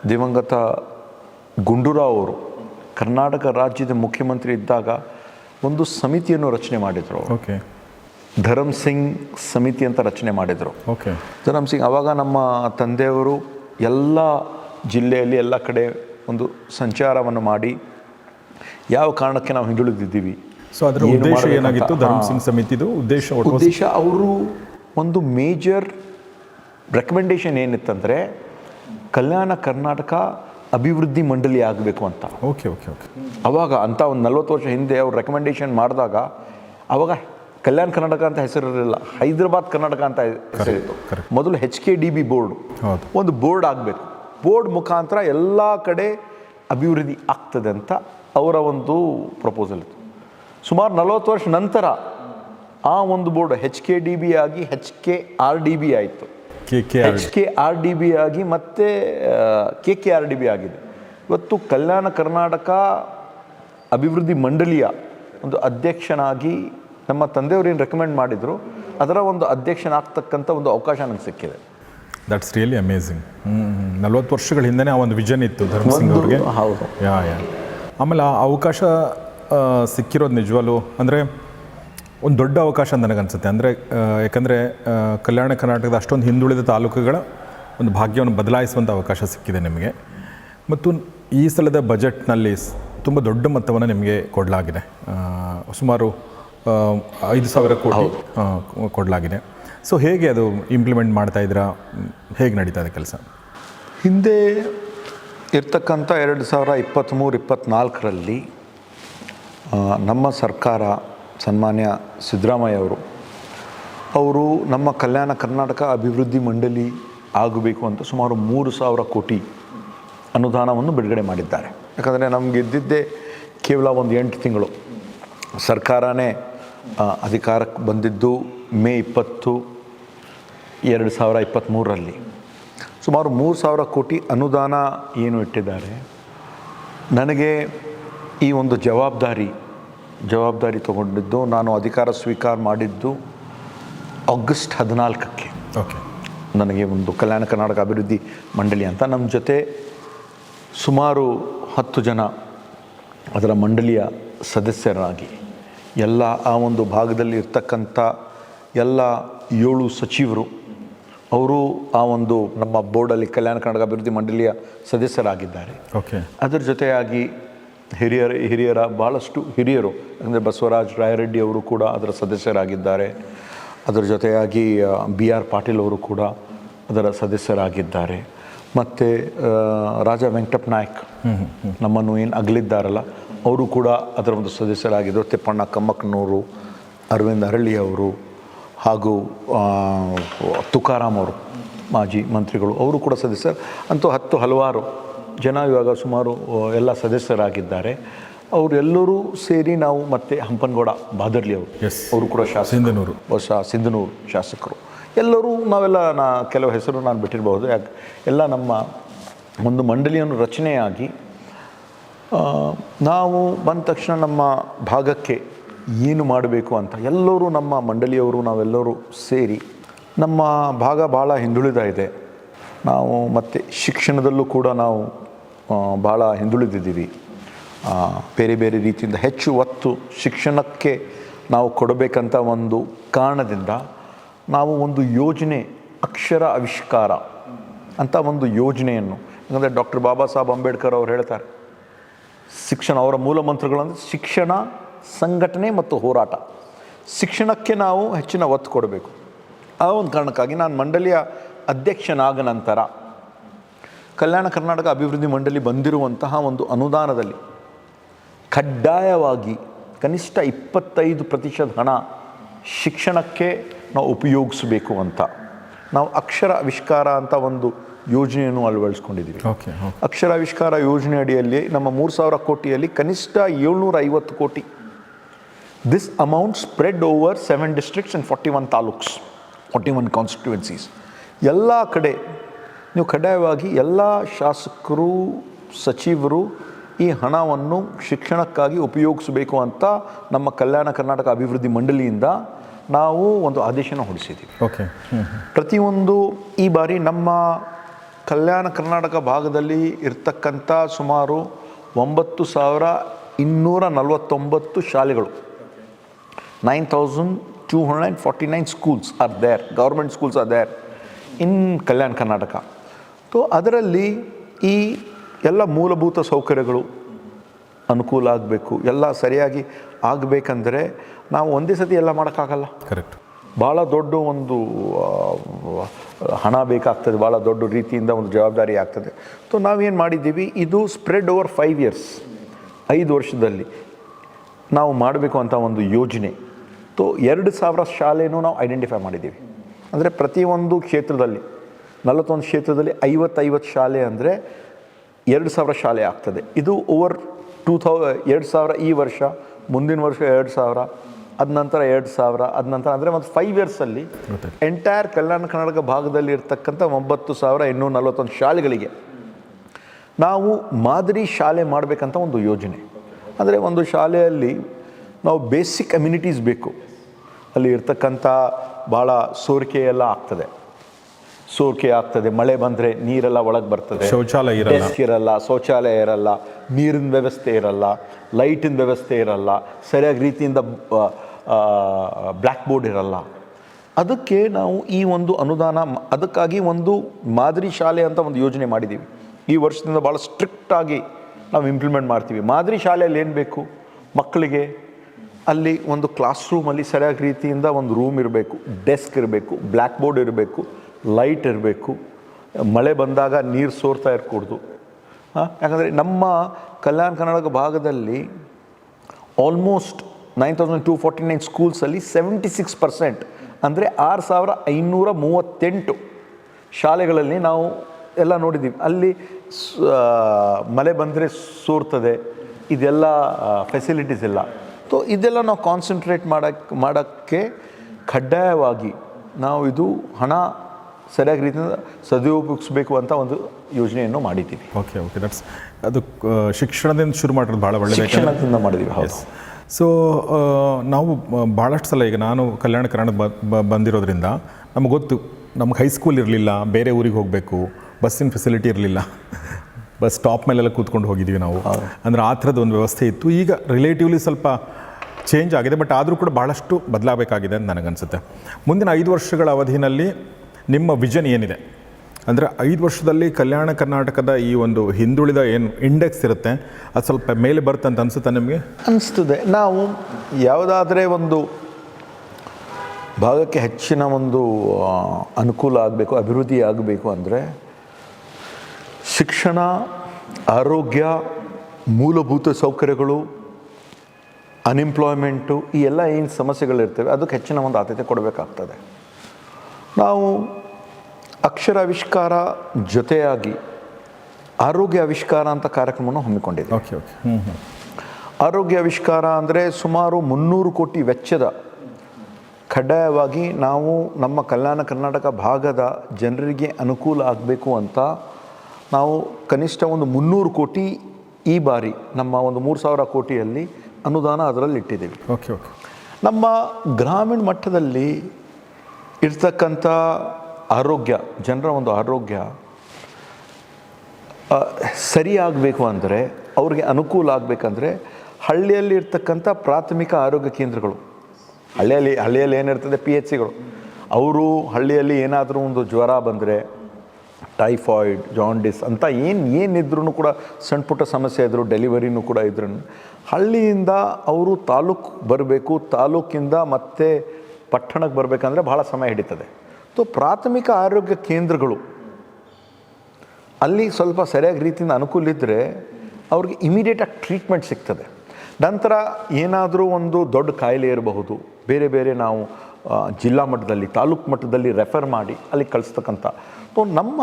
ದಿವಂಗತ ಗುಂಡೂರಾವ್ ಅವರು ಕರ್ನಾಟಕ ರಾಜ್ಯದ ಮುಖ್ಯಮಂತ್ರಿ ಇದ್ದಾಗ ಒಂದು ಸಮಿತಿಯನ್ನು ರಚನೆ ಮಾಡಿದರು ಓಕೆ ಧರಮ್ ಸಿಂಗ್ ಸಮಿತಿ ಅಂತ ರಚನೆ ಮಾಡಿದರು. ಓಕೆ. ಧರಮ್ ಸಿಂಗ್ ಆವಾಗ ನಮ್ಮ ತಂದೆಯವರು ಎಲ್ಲ ಜಿಲ್ಲೆಯಲ್ಲಿ ಎಲ್ಲ ಕಡೆ ಒಂದು ಸಂಚಾರವನ್ನು ಮಾಡಿ ಯಾವ ಕಾರಣಕ್ಕೆ ನಾವು ಹಿಂದುಳಿದಿದ್ದೀವಿ? ಸೊ ಅದರ ಉದ್ದೇಶ ಏನಾಗಿತ್ತು? ಧರ್ಮ್ ಸಿಂಗ್ ಸಮಿತಿದು ಉದ್ದೇಶ ಉದ್ದೇಶ ಅವರು ಒಂದು ಮೇಜರ್ ರೆಕಮೆಂಡೇಶನ್ ಏನಿತ್ತಂದರೆ ಕಲ್ಯಾಣ ಕರ್ನಾಟಕ ಅಭಿವೃದ್ಧಿ ಮಂಡಳಿ ಆಗಬೇಕು ಅಂತ. Okay okay okay. ಅವಾಗ ಅಂತ ಒಂದು ನಲ್ವತ್ತು ವರ್ಷ ಹಿಂದೆ ಅವ್ರು ರೆಕಮೆಂಡೇಶನ್ ಮಾಡಿದಾಗ ಅವಾಗ ಕಲ್ಯಾಣ ಕರ್ನಾಟಕ ಅಂತ ಹೆಸರಿರಲಿಲ್ಲ ಹೈದರಾಬಾದ್ ಕರ್ನಾಟಕ ಅಂತ ಹೆಸರಿತ್ತು. ಮೊದಲು H K D B board. ಒಂದು ಬೋರ್ಡ್ ಆಗಬೇಕು. ಬೋರ್ಡ್ ಮುಖಾಂತರ ಎಲ್ಲ ಕಡೆ ಅಭಿವೃದ್ಧಿ ಆಗ್ತದೆ ಅಂತ ಅವರ ಒಂದು ಪ್ರಪೋಸಲ್ ಇತ್ತು. ಸುಮಾರು ನಲವತ್ತು ವರ್ಷ ನಂತರ ಆ ಒಂದು board H K D B ಆಗಿ H K R D B ಆಯಿತು. K K R H K R D B ಆಗಿ ಮತ್ತೆ K K R D B ಆಗಿದೆ. ಇವತ್ತು ಕಲ್ಯಾಣ ಕರ್ನಾಟಕ ಅಭಿವೃದ್ಧಿ ಮಂಡಳಿಯ ಒಂದು ಅಧ್ಯಕ್ಷನಾಗಿ ನಮ್ಮ ತಂದೆಯವರು ಏನು ರೆಕಮೆಂಡ್ ಮಾಡಿದರು ಅದರ ಒಂದು ಅಧ್ಯಕ್ಷನಾಗ್ತಕ್ಕಂಥ ಒಂದು ಅವಕಾಶ ನನಗೆ ಸಿಕ್ಕಿದೆ. ದಟ್ಸ್ ರಿಯಲಿ ಅಮೇಝಿಂಗ್ ನಲ್ವತ್ತು ವರ್ಷಗಳ ಹಿಂದೆ ಆ ಒಂದು ವಿಷನ್ ಇತ್ತು ಧರ್ಮಸಿಂಗ್ ಅವ್ರಿಗೆ. ಹೌದು. ಯಾ ಯಾ. ಆಮೇಲೆ ಆ ಅವಕಾಶ ಸಿಕ್ಕಿರೋದು ನಿಜವಾಗ್ಲೂ ಅಂದರೆ ಒಂದು ದೊಡ್ಡ ಅವಕಾಶ ಅಂತ ನನಗನ್ಸುತ್ತೆ. ಅಂದರೆ ಯಾಕಂದರೆ ಕಲ್ಯಾಣ ಕರ್ನಾಟಕದ ಅಷ್ಟೊಂದು ಹಿಂದುಳಿದ ತಾಲೂಕುಗಳ ಒಂದು ಭಾಗ್ಯವನ್ನು ಬದಲಾಯಿಸುವಂಥ ಅವಕಾಶ ಸಿಕ್ಕಿದೆ ನಿಮಗೆ. ಮತ್ತು ಈ ಸಲದ ಬಜೆಟ್ನಲ್ಲಿ ತುಂಬ ದೊಡ್ಡ ಮೊತ್ತವನ್ನು ನಿಮಗೆ ಕೊಡಲಾಗಿದೆ. ಸುಮಾರು ಐದು ಸಾವಿರ ಕೋಟಿ ಕೊಡಲಾಗಿದೆ. ಸೊ ಹೇಗೆ ಅದು ಇಂಪ್ಲಿಮೆಂಟ್ ಮಾಡ್ತಾ ಇದ್ದೀರಾ? ಹೇಗೆ ನಡೀತಾ ಇದೆ ಕೆಲಸ? ಹಿಂದೆ ಇರ್ತಕ್ಕಂಥ ಎರಡು ಸಾವಿರ ಇಪ್ಪತ್ತ್ಮೂರು ಇಪ್ಪತ್ತ್ನಾಲ್ಕರಲ್ಲಿ ನಮ್ಮ ಸರ್ಕಾರ ಸನ್ಮಾನ್ಯ ಸಿದ್ದರಾಮಯ್ಯ ಅವರು ಅವರು ನಮ್ಮ ಕಲ್ಯಾಣ ಕರ್ನಾಟಕ ಅಭಿವೃದ್ಧಿ ಮಂಡಳಿ ಆಗಬೇಕು ಅಂತ ಸುಮಾರು ಮೂರು ಸಾವಿರ ಕೋಟಿ ಅನುದಾನವನ್ನು ಬಿಡುಗಡೆ ಮಾಡಿದ್ದಾರೆ. ಯಾಕಂದರೆ ನಮಗೆ ಇದ್ದಿದ್ದೇ ಕೇವಲ ಒಂದು ಎಂಟು ತಿಂಗಳು. ಸರ್ಕಾರನೇ ಅಧಿಕಾರಕ್ಕೆ ಬಂದಿದ್ದು ಮೇ ಇಪ್ಪತ್ತು ಎರಡು ಸಾವಿರ ಇಪ್ಪತ್ತ್ಮೂರರಲ್ಲಿ ಸುಮಾರು ಮೂರು ಸಾವಿರ ಕೋಟಿ ಅನುದಾನ ಏನು ಇಟ್ಟಿದ್ದಾರೆ. ನನಗೆ ಈ ಒಂದು ಜವಾಬ್ದಾರಿ ಜವಾಬ್ದಾರಿ ತಗೊಂಡಿದ್ದು ನಾನು ಅಧಿಕಾರ ಸ್ವೀಕಾರ ಮಾಡಿದ್ದು ಆಗಸ್ಟ್ ಹದಿನಾಲ್ಕಕ್ಕೆ. ಓಕೆ. ನನಗೆ ಒಂದು ಕಲ್ಯಾಣ ಕರ್ನಾಟಕ ಅಭಿವೃದ್ಧಿ ಮಂಡಳಿ ಅಂತ. ನಮ್ಮ ಜೊತೆ ಸುಮಾರು ಹತ್ತು ಜನ ಅದರ ಮಂಡಳಿಯ ಸದಸ್ಯರಾಗಿ ಎಲ್ಲ ಆ ಒಂದು ಭಾಗದಲ್ಲಿ ಇರ್ತಕ್ಕಂಥ ಎಲ್ಲ ಏಳು ಸಚಿವರು ಅವರು ಆ ಒಂದು ನಮ್ಮ ಬೋರ್ಡಲ್ಲಿ ಕಲ್ಯಾಣ ಕರ್ನಾಟಕ ಅಭಿವೃದ್ಧಿ ಮಂಡಳಿಯ ಸದಸ್ಯರಾಗಿದ್ದಾರೆ. ಓಕೆ ಅದರ ಜೊತೆಯಾಗಿ ಹಿರಿಯರ ಹಿರಿಯರ ಭಾಳಷ್ಟು ಹಿರಿಯರು ಅಂದರೆ ಬಸವರಾಜ್ ರಾಯರೆಡ್ಡಿ ಅವರು ಕೂಡ ಅದರ ಸದಸ್ಯರಾಗಿದ್ದಾರೆ. ಅದರ ಜೊತೆಯಾಗಿ ಬಿ ಆರ್ ಪಾಟೀಲ್ ಅವರು ಕೂಡ ಅದರ ಸದಸ್ಯರಾಗಿದ್ದಾರೆ. ಮತ್ತು ರಾಜ ವೆಂಕಟಪ್ಪ ನಾಯ್ಕ್ ನಮ್ಮನ್ನು ಏನು ಅಗಲಿದ್ದಾರಲ್ಲ ಅವರು ಕೂಡ ಅದರ ಒಂದು ಸದಸ್ಯರಾಗಿದ್ದರು. ತಿಪ್ಪಣ್ಣ ಕಮ್ಮಕ್ಕನೂರು ಅರವಿಂದ್ ಅರಳಿ ಅವರು ಹಾಗೂ ತುಕಾರಾಮ್ ಅವರು ಮಾಜಿ ಮಂತ್ರಿಗಳು ಅವರು ಕೂಡ ಸದಸ್ಯರು ಅಂತೂ ಹತ್ತು ಹಲವಾರು ಜನ ಇವಾಗ ಸುಮಾರು ಎಲ್ಲ ಸದಸ್ಯರಾಗಿದ್ದಾರೆ. ಅವರೆಲ್ಲರೂ ಸೇರಿ ನಾವು ಮತ್ತೆ ಹಂಪನಗೌಡ ಬಾದರ್ಲಿ ಅವರು. ಅವರು ಕೂಡ ಶಾಸಕ ಸಿಂಧನೂರು. ಹೊಸ ಸಿಂಧನೂರು ಶಾಸಕರು. ಎಲ್ಲರೂ ನಾವೆಲ್ಲ ನಾ ಕೆಲವು ಹೆಸರು ನಾನು ಬಿಟ್ಟಿರಬಹುದು. ಯಾಕೆ ಎಲ್ಲ ನಮ್ಮ ಒಂದು ಮಂಡಳಿಯನ್ನು ರಚನೆಯಾಗಿ ನಾವು ಬಂದ ತಕ್ಷಣ ನಮ್ಮ ಭಾಗಕ್ಕೆ ಏನು ಮಾಡಬೇಕು ಅಂತ ಎಲ್ಲರೂ ನಮ್ಮ ಮಂಡಳಿಯವರು, ನಾವೆಲ್ಲರೂ ಸೇರಿ ನಮ್ಮ ಭಾಗ ಭಾಳ ಹಿಂದುಳಿದ ಇದೆ. ನಾವು ಮತ್ತು ಶಿಕ್ಷಣದಲ್ಲೂ ಕೂಡ ನಾವು ಭಾಳ ಹಿಂದುಳಿದಿದ್ದೀವಿ. ಬೇರೆ ಬೇರೆ ರೀತಿಯಿಂದ ಹೆಚ್ಚು ಒತ್ತು ಶಿಕ್ಷಣಕ್ಕೆ ನಾವು ಕೊಡಬೇಕಂತ ಒಂದು ಕಾರಣದಿಂದ ನಾವು ಒಂದು ಯೋಜನೆ, ಅಕ್ಷರ ಆವಿಷ್ಕಾರ ಅಂತ ಒಂದು ಯೋಜನೆಯನ್ನು, ಯಾಕಂದರೆ ಡಾಕ್ಟರ್ ಬಾಬಾ ಸಾಹೇಬ್ ಅಂಬೇಡ್ಕರ್ ಅವರು ಹೇಳ್ತಾರೆ ಶಿಕ್ಷಣ, ಅವರ ಮೂಲ ಮಂತ್ರಗಳಂದರೆ ಶಿಕ್ಷಣ, ಸಂಘಟನೆ ಮತ್ತು ಹೋರಾಟ. ಶಿಕ್ಷಣಕ್ಕೆ ನಾವು ಹೆಚ್ಚಿನ ಒತ್ತು ಕೊಡಬೇಕು. ಆ ಒಂದು ಕಾರಣಕ್ಕಾಗಿ ನಾನು ಮಂಡಳಿಯ ಅಧ್ಯಕ್ಷನಾದ ನಂತರ ಕಲ್ಯಾಣ ಕರ್ನಾಟಕ ಅಭಿವೃದ್ಧಿ ಮಂಡಳಿ ಬಂದಿರುವಂತಹ ಒಂದು ಅನುದಾನದಲ್ಲಿ ಕಡ್ಡಾಯವಾಗಿ ಕನಿಷ್ಠ ಇಪ್ಪತ್ತೈದು ಪ್ರತಿಶತ ಹಣ ಶಿಕ್ಷಣಕ್ಕೆ ನಾವು ಉಪಯೋಗಿಸಬೇಕು ಅಂತ. ನಾವು ಅಕ್ಷರ ಆವಿಷ್ಕಾರ ಅಂತ ಒಂದು ಯೋಜನೆಯನ್ನು ಅಳವಡಿಸ್ಕೊಂಡಿದ್ದೀವಿ. ಓಕೆ ಓಕೆ ಅಕ್ಷರ ಆವಿಷ್ಕಾರ ಯೋಜನೆ ಅಡಿಯಲ್ಲಿ ನಮ್ಮ ಮೂರು ಸಾವಿರ ಕೋಟಿಯಲ್ಲಿ ಕನಿಷ್ಠ ಏಳ್ನೂರ ಐವತ್ತು ಕೋಟಿ. This amount spread over seven districts and forty one taluks forty one constituencies ಎಲ್ಲ ಕಡೆ ನೀವು ಕಡ್ಡಾಯವಾಗಿ ಎಲ್ಲ ಶಾಸಕರು ಸಚಿವರು ಈ ಹಣವನ್ನು ಶಿಕ್ಷಣಕ್ಕಾಗಿ ಉಪಯೋಗಿಸಬೇಕು ಅಂತ ನಮ್ಮ ಕಲ್ಯಾಣ ಕರ್ನಾಟಕ ಅಭಿವೃದ್ಧಿ ಮಂಡಳಿಯಿಂದ ನಾವು ಒಂದು ಆದೇಶನ ಹೊಡಿಸಿದ್ದೀವಿ ಓಕೆ ಪ್ರತಿಯೊಂದು ಈ ಬಾರಿ ನಮ್ಮ ಕಲ್ಯಾಣ ಕರ್ನಾಟಕ ಭಾಗದಲ್ಲಿ ಇರ್ತಕ್ಕಂಥ ಸುಮಾರು ಒಂಬತ್ತು ಸಾವಿರ ಇನ್ನೂರ ನಲವತ್ತೊಂಬತ್ತು ಶಾಲೆಗಳು. Nine thousand two hundred and forty nine schools are there, government schools are there in Kalyana Karnataka. So ಅದರಲ್ಲಿ ಈ ಎಲ್ಲ ಮೂಲಭೂತ ಸೌಕರ್ಯಗಳು ಅನುಕೂಲ ಆಗಬೇಕು, ಎಲ್ಲ ಸರಿಯಾಗಿ ಆಗಬೇಕಂದ್ರೆ ನಾವು ಒಂದೇ ಸತಿ ಎಲ್ಲ ಮಾಡೋಕ್ಕಾಗಲ್ಲ. ಕರೆಕ್ಟ್ ಭಾಳ ದೊಡ್ಡ ಒಂದು ಹಣ ಬೇಕಾಗ್ತದೆ ಭಾಳ ದೊಡ್ಡ ರೀತಿಯಿಂದ ಒಂದು ಜವಾಬ್ದಾರಿ ಆಗ್ತದೆ. ಸೊ ನಾವೇನು ಮಾಡಿದ್ದೀವಿ? ಇದು ಸ್ಪ್ರೆಡ್ ಓವರ್ ಫೈವ್ ಇಯರ್ಸ್ ಐದು ವರ್ಷದಲ್ಲಿ ನಾವು ಮಾಡಬೇಕು ಅಂತ ಒಂದು ಯೋಜನೆ. ಸೊ ಎರಡು ಸಾವಿರ ಶಾಲೆನೂ ನಾವು ಐಡೆಂಟಿಫೈ ಮಾಡಿದ್ದೀವಿ. ಅಂದರೆ ಪ್ರತಿಯೊಂದು ಕ್ಷೇತ್ರದಲ್ಲಿ, ನಲವತ್ತೊಂದು ಕ್ಷೇತ್ರದಲ್ಲಿ ಐವತ್ತೈವತ್ತು ಶಾಲೆ ಅಂದರೆ ಎರಡು ಸಾವಿರ ಶಾಲೆ ಆಗ್ತದೆ. ಇದು ಓವರ್ ಟೂ ಥೌ ಎರಡು ಸಾವಿರ ಈ ವರ್ಷ, ಮುಂದಿನ ವರ್ಷ ಎರಡು ಸಾವಿರ. ಅದ ನಂತರ ಎರಡು ಸಾವಿರ ಅದ ನಂತರ ಅಂದರೆ ಒಂದು ಫೈವ್ ಇಯರ್ಸಲ್ಲಿ. ಎಂಟೈರ್ ಕಲ್ಯಾಣ ಕರ್ನಾಟಕ ಭಾಗದಲ್ಲಿ ಇರ್ತಕ್ಕಂಥ ಒಂಬತ್ತು ಸಾವಿರ ಇನ್ನೂರ ನಲವತ್ತೊಂದು ಶಾಲೆಗಳಿಗೆ ನಾವು ಮಾದರಿ ಶಾಲೆ ಮಾಡಬೇಕಂತ ಒಂದು ಯೋಜನೆ ಅಂದರೆ ಒಂದು ಶಾಲೆಯಲ್ಲಿ ನಾವು ಬೇಸಿಕ್ ಅಮ್ಯುನಿಟೀಸ್ ಬೇಕು ಅಲ್ಲಿ ಇರ್ತಕ್ಕಂಥ ಭಾಳ ಸೋರಿಕೆ ಎಲ್ಲ ಆಗ್ತದೆ ಸೋರಿಕೆ ಆಗ್ತದೆ ಮಳೆ ಬಂದರೆ ನೀರೆಲ್ಲ ಒಳಗೆ ಬರ್ತದೆ ಶೌಚಾಲಯ. ಡೆಸ್ಕ್ ಇರಲ್ಲ ಶೌಚಾಲಯ ಇರಲ್ಲ ನೀರಿನ ವ್ಯವಸ್ಥೆ ಇರಲ್ಲ ಲೈಟಿನ ವ್ಯವಸ್ಥೆ ಇರಲ್ಲ ಸರಿಯಾಗಿ ರೀತಿಯಿಂದ ಬ್ಲ್ಯಾಕ್ ಬೋರ್ಡ್ ಇರಲ್ಲ. ಅದಕ್ಕೆ ನಾವು ಈ ಒಂದು ಅನುದಾನ ಅದಕ್ಕಾಗಿ ಒಂದು ಮಾದರಿ ಶಾಲೆ ಅಂತ ಒಂದು ಯೋಜನೆ ಮಾಡಿದ್ದೀವಿ ಈ ವರ್ಷದಿಂದ ಭಾಳ ಸ್ಟ್ರಿಕ್ಟಾಗಿ ನಾವು ಇಂಪ್ಲಿಮೆಂಟ್ ಮಾಡ್ತೀವಿ. ಮಾದರಿ ಶಾಲೆಯಲ್ಲಿ ಏನು ಬೇಕು? ಮಕ್ಕಳಿಗೆ ಅಲ್ಲಿ ಒಂದು ಕ್ಲಾಸ್ ರೂಮಲ್ಲಿ ಸರಿಯಾದ ರೀತಿಯಿಂದ ಒಂದು ರೂಮ್ ಇರಬೇಕು. ಡೆಸ್ಕ್ ಇರಬೇಕು ಬ್ಲ್ಯಾಕ್ ಬೋರ್ಡ್ ಇರಬೇಕು ಲೈಟ್ ಇರಬೇಕು. ಮಳೆ ಬಂದಾಗ ನೀರು ಸೋರ್ತಾ ಇರಕೂಡ್ದು. ಯಾಕಂದರೆ ನಮ್ಮ ಕಲ್ಯಾಣ ಕರ್ನಾಟಕ ಭಾಗದಲ್ಲಿ almost nine thousand two forty nine ಸ್ಕೂಲ್ಸಲ್ಲಿ seventy six percent ಅಂದರೆ ಆರು ಸಾವಿರ ಐನೂರ ಮೂವತ್ತೆಂಟು ಶಾಲೆಗಳಲ್ಲಿ ನಾವು ಎಲ್ಲ ನೋಡಿದ್ದೀವಿ. ಅಲ್ಲಿ ಮಳೆ ಬಂದರೆ ಸೋರ್ತದೆ. ಇದೆಲ್ಲ ಫೆಸಿಲಿಟೀಸ್ ಇಲ್ಲ. ಸೊ ಇದೆಲ್ಲ ನಾವು ಕಾನ್ಸಂಟ್ರೇಟ್ ಮಾಡೋಕ್ಕೆ ಮಾಡೋಕ್ಕೆ ಕಡ್ಡಾಯವಾಗಿ ನಾವು ಇದು ಹಣ ಸರಿಯಾಗಿ ರೀತಿಯಿಂದ ಸದುಪಯೋಗಿಸ್ಬೇಕು ಅಂತ ಒಂದು ಯೋಜನೆಯನ್ನು ಮಾಡಿದ್ದೀವಿ. ಓಕೆ ಓಕೆ ದಟ್ಸ್ ಅದು ಶಿಕ್ಷಣದಿಂದ ಶುರು ಮಾಡಿರೋದು ಭಾಳ ಒಳ್ಳೆಯ ಶಿಕ್ಷಣದಿಂದ ಮಾಡಿದ್ದೀವಿ ಹೌದು. ಸೊ ನಾವು ಆ, ಭಾಳಷ್ಟು ಸಲ ಈಗ ನಾನು ಕಲ್ಯಾಣ ಕರ್ನಾಟಕ ಬ- ಬ- ಬಂದಿರೋದ್ರಿಂದ ನಮ್ಗೆ ಗೊತ್ತು ನಮ್ಗೆ ಹೈಸ್ಕೂಲ್ ಇರಲಿಲ್ಲ ಬೇರೆ ಊರಿಗೆ ಹೋಗಬೇಕು ಬಸ್ಸಿನ ಫೆಸಿಲಿಟಿ ಇರಲಿಲ್ಲ. ಬಸ್ ಸ್ಟಾಪ್ ಮೇಲೆಲ್ಲ ಕೂತ್ಕೊಂಡು ಹೋಗಿದ್ದೀವಿ ನಾವು. ಅಂದರೆ ಆ ಥರದ ಒಂದು ವ್ಯವಸ್ಥೆ ಇತ್ತು. ಈಗ ರಿಲೇಟಿವ್ಲಿ ಸ್ವಲ್ಪ ಚೇಂಜ್ ಆಗಿದೆ ಬಟ್ ಆದರೂ ಕೂಡ ಭಾಳಷ್ಟು ಬದಲಾಗಬೇಕಾಗಿದೆ ಅಂತ ನನಗನ್ಸುತ್ತೆ. ಮುಂದಿನ ಐದು ವರ್ಷಗಳ ಅವಧಿನಲ್ಲಿ ನಿಮ್ಮ ವಿಷನ್ ಏನಿದೆ? ಅಂದರೆ ಐದು ವರ್ಷದಲ್ಲಿ ಕಲ್ಯಾಣ ಕರ್ನಾಟಕದ ಈ ಒಂದು ಹಿಂದುಳಿದ ಏನು ಇಂಡೆಕ್ಸ್ ಇರುತ್ತೆ, ಅದು ಸ್ವಲ್ಪ ಮೇಲೆ ಬರುತ್ತೆ ಅಂತ ಅನಿಸುತ್ತೆ ನಿಮಗೆ? ಅನಿಸ್ತದೆ. ನಾವು ಯಾವುದಾದರೆ ಒಂದು ಭಾಗಕ್ಕೆ ಹೆಚ್ಚಿನ ಒಂದು ಅನುಕೂಲ ಆಗಬೇಕು, ಅಭಿವೃದ್ಧಿ ಆಗಬೇಕು ಅಂದರೆ ಶಿಕ್ಷಣ, ಆರೋಗ್ಯ, ಮೂಲಭೂತ ಸೌಕರ್ಯಗಳು ಅನ್ಎಂಪ್ಲಾಯ್ಮೆಂಟು ಈ ಎಲ್ಲ ಏನು ಸಮಸ್ಯೆಗಳಿರ್ತವೆ, ಅದಕ್ಕೆ ಹೆಚ್ಚಿನ ಒಂದು ಆದ್ಯತೆ ಕೊಡಬೇಕಾಗ್ತದೆ. ನಾವು ಅಕ್ಷರಾವಿಷ್ಕಾರ ಜೊತೆಯಾಗಿ ಆರೋಗ್ಯ ಆವಿಷ್ಕಾರ ಅಂತ ಕಾರ್ಯಕ್ರಮವನ್ನು ಹಮ್ಮಿಕೊಂಡಿದೆ. ಓಕೆ ಓಕೆ ಹ್ಞೂ ಹ್ಞೂ ಆರೋಗ್ಯ ಆವಿಷ್ಕಾರ ಅಂದರೆ ಸುಮಾರು ಮುನ್ನೂರು ಕೋಟಿ ವೆಚ್ಚದ ಕಡ್ಡಾಯವಾಗಿ ನಾವು ನಮ್ಮ ಕಲ್ಯಾಣ ಕರ್ನಾಟಕ ಭಾಗದ ಜನರಿಗೆ ಅನುಕೂಲ ಆಗಬೇಕು ಅಂತ ನಾವು ಕನಿಷ್ಠ ಒಂದು ಮುನ್ನೂರು ಕೋಟಿ ಈ ಬಾರಿ ನಮ್ಮ ಒಂದು ಮೂರು ಸಾವಿರ ಕೋಟಿಯಲ್ಲಿ ಅನುದಾನ ಅದರಲ್ಲಿ ಇಟ್ಟಿದ್ದೀವಿ. ಓಕೆ ಓಕೆ ನಮ್ಮ ಗ್ರಾಮೀಣ ಮಟ್ಟದಲ್ಲಿ ಇರ್ತಕ್ಕಂಥ ಆರೋಗ್ಯ, ಜನರ ಒಂದು ಆರೋಗ್ಯ ಸರಿಯಾಗಬೇಕು ಅಂದರೆ, ಅವ್ರಿಗೆ ಅನುಕೂಲ ಆಗಬೇಕಂದ್ರೆ ಹಳ್ಳಿಯಲ್ಲಿ ಇರ್ತಕ್ಕಂಥ ಪ್ರಾಥಮಿಕ ಆರೋಗ್ಯ ಕೇಂದ್ರಗಳು, ಹಳ್ಳಿಯಲ್ಲಿ ಹಳ್ಳಿಯಲ್ಲಿ ಏನಿರ್ತದೆ ಪಿ ಎಚ್ ಸಿಗಳು ಅವರು ಹಳ್ಳಿಯಲ್ಲಿ ಏನಾದರೂ ಒಂದು ಜ್ವರ ಬಂದರೆ, ಟೈಫಾಯ್ಡ್ ಜಾಂಡಿಸ್ ಅಂತ ಏನು, ಏನಿದ್ರೂ ಕೂಡ ಸಣ್ಣ ಪುಟ್ಟ ಸಮಸ್ಯೆ ಇದ್ದರು ಡೆಲಿವರಿನೂ ಕೂಡ ಇದ್ರೂ ಹಳ್ಳಿಯಿಂದ ಅವರು ತಾಲೂಕು ಬರಬೇಕು, ತಾಲೂಕಿಂದ ಮತ್ತೆ ಪಟ್ಟಣಕ್ಕೆ ಬರಬೇಕಂದ್ರೆ ಭಾಳ ಸಮಯ ಹಿಡಿತದೆ. ಸೊ ಪ್ರಾಥಮಿಕ ಆರೋಗ್ಯ ಕೇಂದ್ರಗಳು. ಅಲ್ಲಿ ಸ್ವಲ್ಪ ಸರಿಯಾಗಿ ರೀತಿಯಿಂದ ಅನುಕೂಲ ಇದ್ದರೆ ಅವ್ರಿಗೆ ಇಮಿಡಿಯೇಟಾಗಿ ಟ್ರೀಟ್ಮೆಂಟ್ ಸಿಗ್ತದೆ. ನಂತರ ಏನಾದರೂ ಒಂದು ದೊಡ್ಡ ಕಾಯಿಲೆ ಇರಬಹುದು. ಬೇರೆ ಬೇರೆ ನಾವು ಜಿಲ್ಲಾ ಮಟ್ಟದಲ್ಲಿ, ತಾಲೂಕು ಮಟ್ಟದಲ್ಲಿ ರೆಫರ್ ಮಾಡಿ ಅಲ್ಲಿ ಕಳಿಸ್ತಕ್ಕಂಥ. ಸೊ ನಮ್ಮ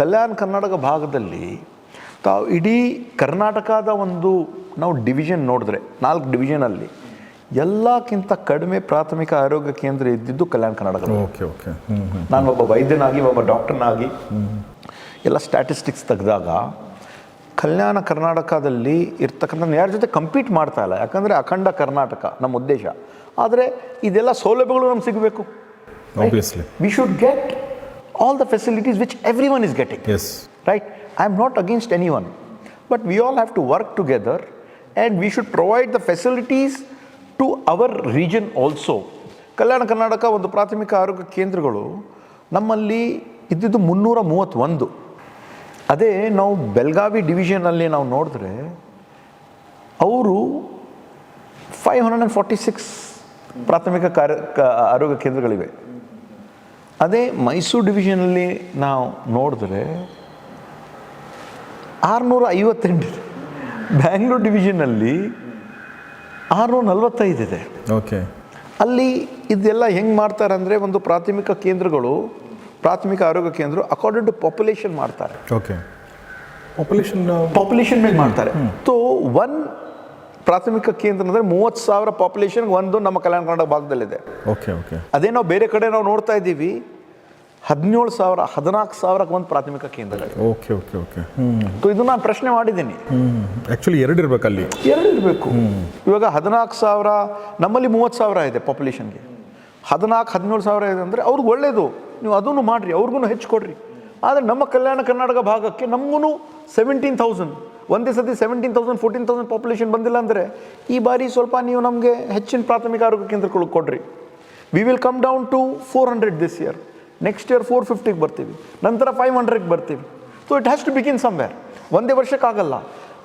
ಕಲ್ಯಾಣ ಕರ್ನಾಟಕ ಭಾಗದಲ್ಲಿ ತಾವು ಇಡೀ ಕರ್ನಾಟಕದ ಒಂದು ನಾವು ಡಿವಿಷನ್ ನೋಡಿದ್ರೆ, ನಾಲ್ಕು ಡಿವಿಷನಲ್ಲಿ ಎಲ್ಲಕ್ಕಿಂತ ಕಡಿಮೆ ಪ್ರಾಥಮಿಕ ಆರೋಗ್ಯ ಕೇಂದ್ರ ಇದ್ದಿದ್ದು ಕಲ್ಯಾಣ ಕರ್ನಾಟಕ. ಓಕೆ ಓಕೆ ನಾನು ಒಬ್ಬ ವೈದ್ಯನಾಗಿ ಒಬ್ಬ ಡಾಕ್ಟರ್ನಾಗಿ ಎಲ್ಲ ಸ್ಟ್ಯಾಟಿಸ್ಟಿಕ್ಸ್ ತೆಗೆದಾಗ ಕಲ್ಯಾಣ ಕರ್ನಾಟಕದಲ್ಲಿ ಇರ್ತಕ್ಕಂಥ ಯಾರ ಜೊತೆ ಕಂಪೀಟ್ ಮಾಡ್ತಾ ಇಲ್ಲ. ಯಾಕಂದರೆ ಅಖಂಡ ಕರ್ನಾಟಕ ನಮ್ಮ ಉದ್ದೇಶ. ಆದರೆ ಇದೆಲ್ಲ ಸೌಲಭ್ಯಗಳು ನಮ್ಗೆ ಸಿಗಬೇಕು. Obviously we should get all the facilities which every one is getting yes right I am not against any one but we all have to work together and we should provide the facilities to our region also Kalyana Karnataka ಒಂದು ಪ್ರಾಥಮಿಕ ಆರೋಗ್ಯ ಕೇಂದ್ರಗಳು ನಮ್ಮಲ್ಲಿ ಇದ್ದಿದ್ದು ಮುನ್ನೂರ ಮೂವತ್ತೊಂದು ಅದೇ ನಾವು ಬೆಳಗಾವಿ ಡಿವಿಷನಲ್ಲಿ ನಾವು ನೋಡಿದ್ರೆ ಅವರು five hundred and forty six ಪ್ರಾಥಮಿಕ ಕಾರ್ಯ ಆರೋಗ್ಯ ಕೇಂದ್ರಗಳಿವೆ. ಅದೇ ಮೈಸೂರು ಡಿವಿಷನಲ್ಲಿ ನಾವು ನೋಡಿದ್ರೆ ಆರುನೂರ ಐವತ್ತೆಂಟು ಬ್ಯಾಂಗ್ಳೂರು ಡಿವಿಷನಲ್ಲಿ ಆರುನೂರ ನಲವತ್ತೈದಿದೆ ಓಕೆ. ಅಲ್ಲಿ ಇದೆಲ್ಲ ಹೆಂಗೆ ಮಾಡ್ತಾರೆ ಅಂದರೆ ಒಂದು ಪ್ರಾಥಮಿಕ ಕೇಂದ್ರಗಳು ಪ್ರಾಥಮಿಕ ಆರೋಗ್ಯ ಕೇಂದ್ರ ಅಕಾರ್ಡಿಂಗ್ ಟು ಪಾಪ್ಯುಲೇಷನ್ ಮಾಡ್ತಾರೆ. ಓಕೆ. ಪಾಪ್ಯುಲೇಷನ್ ಪಾಪ್ಯುಲೇಷನ್ ಮೇಲೆ ಮಾಡ್ತಾರೆ. ಸೊ ಒನ್ ಪ್ರಾಥಮಿಕ ಕೇಂದ್ರ ಅಂದರೆ ಮೂವತ್ತು ಸಾವಿರ ಪಾಪ್ಯುಲೇಷನ್ ಒಂದು ನಮ್ಮ ಕಲ್ಯಾಣ ಕರ್ನಾಟಕ ಭಾಗದಲ್ಲಿದೆ. Okay okay. ಅದೇ ನಾವು ಬೇರೆ ಕಡೆ ನಾವು ನೋಡ್ತಾ ಇದ್ದೀವಿ. ಹದಿನೇಳು ಸಾವಿರ ಹದಿನಾಲ್ಕು ಸಾವಿರಕ್ಕೆ ಒಂದು ಪ್ರಾಥಮಿಕ ಕೇಂದ್ರಗಳಿವೆ ಓಕೆ ಓಕೆ ಓಕೆ. ಹ್ಞೂ ಸೊ ಇದು ನಾನು ಪ್ರಶ್ನೆ ಮಾಡಿದ್ದೀನಿ. ಆ್ಯಕ್ಚುಲಿ ಎರಡು ಇರಬೇಕು ಅಲ್ಲಿ. ಎರಡು ಇರಬೇಕು. ಇವಾಗ ಹದಿನಾಲ್ಕು ಸಾವಿರ ನಮ್ಮಲ್ಲಿ ಮೂವತ್ತು ಸಾವಿರ ಇದೆ ಪಾಪ್ಯುಲೇಷನ್ಗೆ ಹದಿನಾಲ್ಕು ಹದಿನೇಳು ಸಾವಿರ ಇದೆ ಅಂದರೆ ಅವ್ರಿಗೆ ಒಳ್ಳೆಯದು ನೀವು ಅದನ್ನು ಮಾಡಿರಿ ಅವ್ರಿಗೂ ಹೆಚ್ಚು ಕೊಡ್ರಿ. ಆದರೆ ನಮ್ಮ ಕಲ್ಯಾಣ ಕರ್ನಾಟಕ ಭಾಗಕ್ಕೆ ನಮಗೂ ಸೆವೆಂಟೀನ್ ತೌಸಂಡ್ ಒಂದೇ ಸತಿ seventeen thousand fourteen thousand population ಬಂದಿಲ್ಲ ಅಂದರೆ ಈ ಬಾರಿ ಸ್ವಲ್ಪ ನೀವು ನಮಗೆ ಹೆಚ್ಚಿನ ಪ್ರಾಥಮಿಕ ಆರೋಗ್ಯ ಕೇಂದ್ರಗಳು ಕೊಡ್ರಿ. We will come down to four hundred this year next year four ಫಿಫ್ಟಿಗೆ ಬರ್ತೀವಿ. ನಂತರ ಫೈವ್ ಹಂಡ್ರೆಡ್ಗೆ ಬರ್ತೀವಿ. So it has to begin somewhere ಒಂದೇ ವರ್ಷಕ್ಕಾಗಲ್ಲ.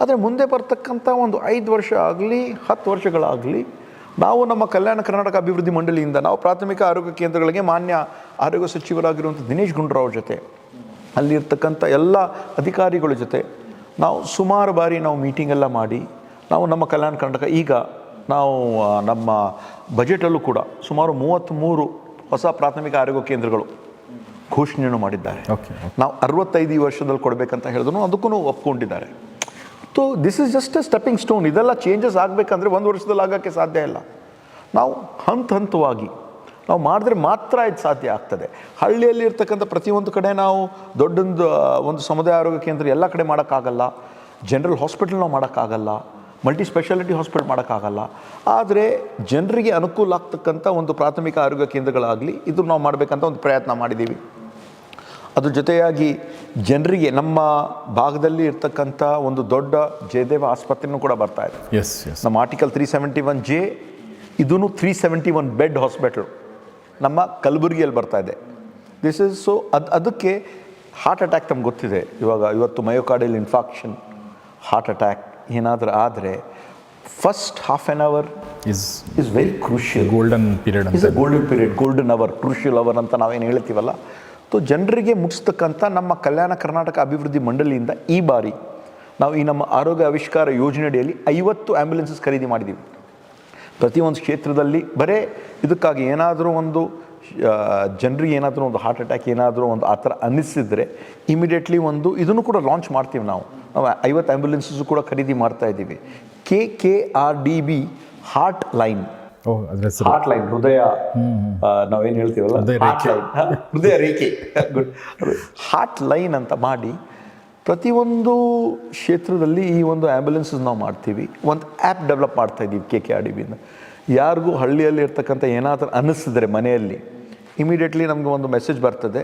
ಆದರೆ ಮುಂದೆ ಬರ್ತಕ್ಕಂಥ ಒಂದು ಐದು ವರ್ಷ ಆಗಲಿ, ಹತ್ತು ವರ್ಷಗಳಾಗಲಿ, ನಾವು ನಮ್ಮ ಕಲ್ಯಾಣ ಕರ್ನಾಟಕ ಅಭಿವೃದ್ಧಿ ಮಂಡಳಿಯಿಂದ ನಾವು ಪ್ರಾಥಮಿಕ ಆರೋಗ್ಯ ಕೇಂದ್ರಗಳಿಗೆ ಮಾನ್ಯ ಆರೋಗ್ಯ ಸಚಿವರಾಗಿರುವಂಥ ದಿನೇಶ್ ಗುಂಡೂರಾವ್ ಜೊತೆ, ಅಲ್ಲಿರ್ತಕ್ಕಂಥ ಎಲ್ಲ ಅಧಿಕಾರಿಗಳ ಜೊತೆ ನಾವು ಸುಮಾರು ಬಾರಿ ನಾವು ಮೀಟಿಂಗ್ ಎಲ್ಲ ಮಾಡಿ, ನಾವು ನಮ್ಮ ಕಲ್ಯಾಣ ಕರ್ನಾಟಕ ಈಗ ನಾವು ನಮ್ಮ ಬಜೆಟಲ್ಲೂ ಕೂಡ ಸುಮಾರು ಮೂವತ್ತ್ಮೂರು ಹೊಸ ಪ್ರಾಥಮಿಕ ಆರೋಗ್ಯ ಕೇಂದ್ರಗಳು ಘೋಷಣೆಯನ್ನು ಮಾಡಿದ್ದಾರೆ. ಓಕೆ ನಾವು ಅರವತ್ತೈದು ವರ್ಷದಲ್ಲಿ ಕೊಡಬೇಕಂತ ಹೇಳಿದ್ರು ಅದಕ್ಕೂ ಒಪ್ಕೊಂಡಿದ್ದಾರೆ. So this is just a stepping stone ಇದೆಲ್ಲ ಚೇಂಜಸ್ ಆಗಬೇಕಂದ್ರೆ ಒಂದು ವರ್ಷದಲ್ಲಿ ಆಗೋಕ್ಕೆ ಸಾಧ್ಯ ಇಲ್ಲ. ನಾವು ಹಂತ ಹಂತವಾಗಿ ನಾವು ಮಾಡಿದ್ರೆ ಮಾತ್ರ ಇದು ಸಾಧ್ಯ ಆಗ್ತದೆ. ಹಳ್ಳಿಯಲ್ಲಿ ಇರ್ತಕ್ಕಂಥ ಪ್ರತಿಯೊಂದು ಕಡೆ ನಾವು ದೊಡ್ಡೊಂದು ಒಂದು ಸಮುದಾಯ ಆರೋಗ್ಯ ಕೇಂದ್ರ ಎಲ್ಲ ಕಡೆ ಮಾಡೋಕ್ಕಾಗಲ್ಲ. ಜನರಲ್ ಹಾಸ್ಪಿಟಲ್ ನಾವು ಮಾಡೋಕ್ಕಾಗಲ್ಲ. ಮಲ್ಟಿ ಸ್ಪೆಷಾಲಿಟಿ ಹಾಸ್ಪಿಟಲ್ ಮಾಡೋಕ್ಕಾಗಲ್ಲ. ಆದರೆ ಜನರಿಗೆ ಅನುಕೂಲ ಆಗ್ತಕ್ಕಂಥ ಒಂದು ಪ್ರಾಥಮಿಕ ಆರೋಗ್ಯ ಕೇಂದ್ರಗಳಾಗಲಿ ಇದು ನಾವು ಮಾಡಬೇಕಂತ ಒಂದು ಪ್ರಯತ್ನ ಮಾಡಿದ್ದೀವಿ. ಅದ್ರ ಜೊತೆಯಾಗಿ ಜನರಿಗೆ ನಮ್ಮ ಭಾಗದಲ್ಲಿ ಇರ್ತಕ್ಕಂಥ ಒಂದು ದೊಡ್ಡ ಜಯದೇವ ಆಸ್ಪತ್ರೆನೂ ಕೂಡ ಬರ್ತಾ ಇದೆ. ಎಸ್ ಎಸ್ ನಮ್ಮ article three seventy one J ಇದೂ three seventy one bed hospital ನಮ್ಮ ಕಲಬುರಗಿಯಲ್ಲಿ ಬರ್ತಾ ಇದೆ. ದಿಸ್ ಇಸ್ ಸೊ ಅದು ಅದಕ್ಕೆ ಹಾರ್ಟ್ ಅಟ್ಯಾಕ್ ತಮ್ಗೆ ಗೊತ್ತಿದೆ. ಇವಾಗ ಇವತ್ತು ಮಯೋಕಾರ್ಡಿಯಲ್ ಇನ್ಫಾಕ್ಷನ್ ಹಾರ್ಟ್ ಅಟ್ಯಾಕ್ ಏನಾದರೂ ಆದರೆ first half an hour is is very crucial golden period is a golden period golden hour crucial hour ಅಂತ ನಾವೇನು ಹೇಳ್ತೀವಲ್ಲ? ಸೊ ಜನರಿಗೆ ಮುಟ್ಟಿಸ್ತಕ್ಕಂಥ ನಮ್ಮ ಕಲ್ಯಾಣ ಕರ್ನಾಟಕ ಅಭಿವೃದ್ಧಿ ಮಂಡಳಿಯಿಂದ ಈ ಬಾರಿ ನಾವು ಈ ನಮ್ಮ ಆರೋಗ್ಯ ಆವಿಷ್ಕಾರ ಯೋಜನೆಯಡಿಯಲ್ಲಿ ಐವತ್ತು ಆ್ಯಂಬುಲೆನ್ಸಸ್ ಖರೀದಿ ಮಾಡಿದ್ದೀವಿ. ಪ್ರತಿಯೊಂದು ಕ್ಷೇತ್ರದಲ್ಲಿ ಬರೇ ಇದಕ್ಕಾಗಿ ಏನಾದರೂ ಒಂದು ಜನರಿಗೆ ಏನಾದರೂ ಒಂದು ಹಾರ್ಟ್ ಅಟ್ಯಾಕ್ ಏನಾದರೂ ಒಂದು ಆ ಥರ ಅನ್ನಿಸಿದರೆ ಇಮಿಡಿಯೇಟ್ಲಿ ಒಂದು ಇದನ್ನು ಕೂಡ ಲಾಂಚ್ ಮಾಡ್ತೀವಿ ನಾವು. ನಾವು ಐವತ್ತು ಆ್ಯಂಬುಲೆನ್ಸಸ್ ಕೂಡ ಖರೀದಿ ಮಾಡ್ತಾ ಇದ್ದೀವಿ. K K R D B heart line heart line ಹೃದಯ ನಾವೇನು ಹೇಳ್ತೀವಲ್ಲ? ಹೃದಯ ರೇಖೆ. ಗುಡ್ ಹಾರ್ಟ್ ಲೈನ್ ಅಂತ ಮಾಡಿ ಪ್ರತಿಯೊಂದು ಕ್ಷೇತ್ರದಲ್ಲಿ ಈ ಒಂದು ಆ್ಯಂಬುಲೆನ್ಸಸ್ ನಾವು ಮಾಡ್ತೀವಿ. ಒಂದು ಆ್ಯಪ್ ಡೆವಲಪ್ ಮಾಡ್ತಾ ಇದ್ದೀವಿ ಕೆ ಕೆ ಆರ್ ಡಿ ಬಿಯಿಂದ ಯಾರಿಗೂ ಹಳ್ಳಿಯಲ್ಲಿ ಇರ್ತಕ್ಕಂಥ ಏನಾದರೂ ಅನ್ನಿಸಿದ್ರೆ ಮನೆಯಲ್ಲಿ ಇಮಿಡಿಯೇಟ್ಲಿ ನಮಗೆ ಒಂದು ಮೆಸೇಜ್ ಬರ್ತದೆ.